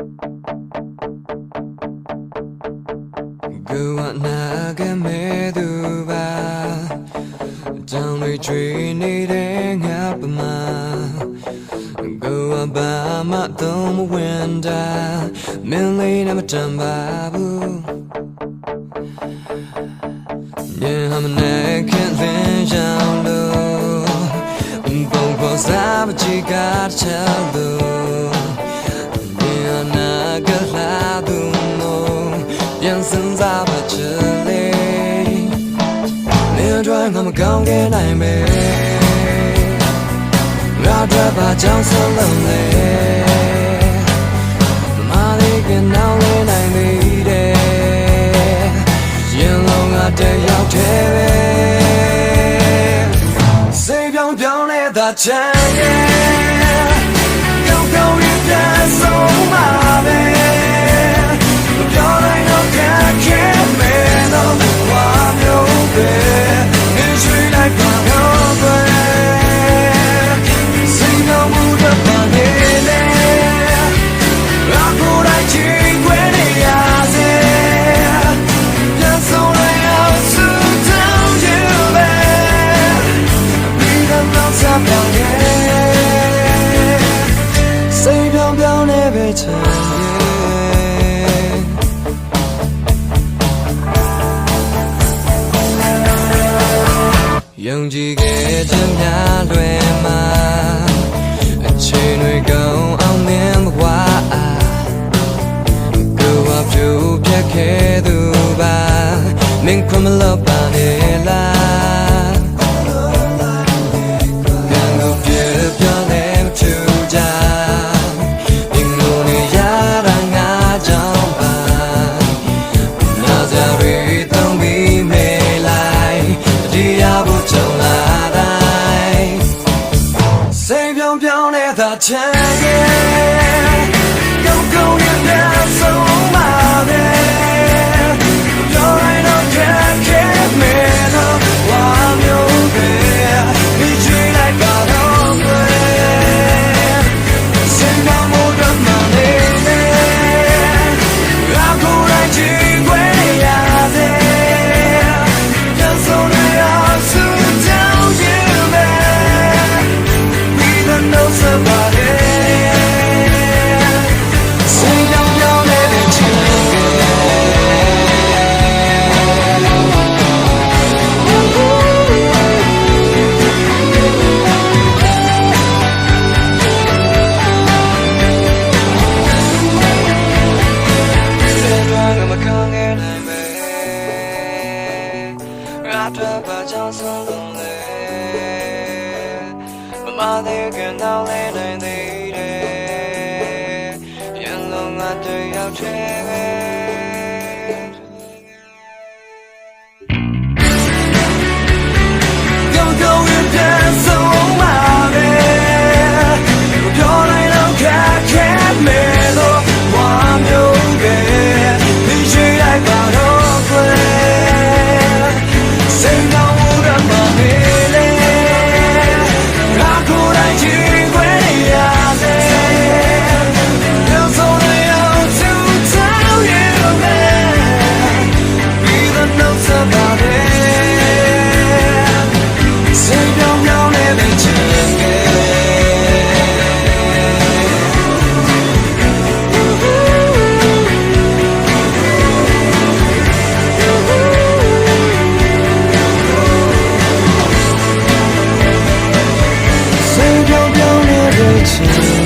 Go on နာကမဲ့သူပါတောင်းတွေကျွေးနေတဲ့ငါပမာ Go on ဘာမှသုံးမဝင်တာမင်းလေးနဲ့မတန်ပါဘူး Yeah I'm an action then down low ဘုံပေါ်စားမချီကားချလို့ နိုင်မယ်ငါတို့ဘာကြောင့်ဆုံးလုံးလဲမာလေးကနောင်လေးနိုင်မိတယ်ရင်လုံးကတယောက်တည်းပဲစိတ်ပြောင်းပြောင်းလဲသာချမ်းရဲ့ကောင်းကောင်းရင်ပြန်ဆုံးမှာ တွေ့ချင်ရဲ့ယုံကြည်ခဲ့ခြင်းများလွယ် that chance ငါတို့ဘာကြောင့်ဆုံးလုံးလဲမမတဲ့ကနောက်လဲနိုင်သေးတယ်ပြန်လုံးငါတို့ရောက်ချင် to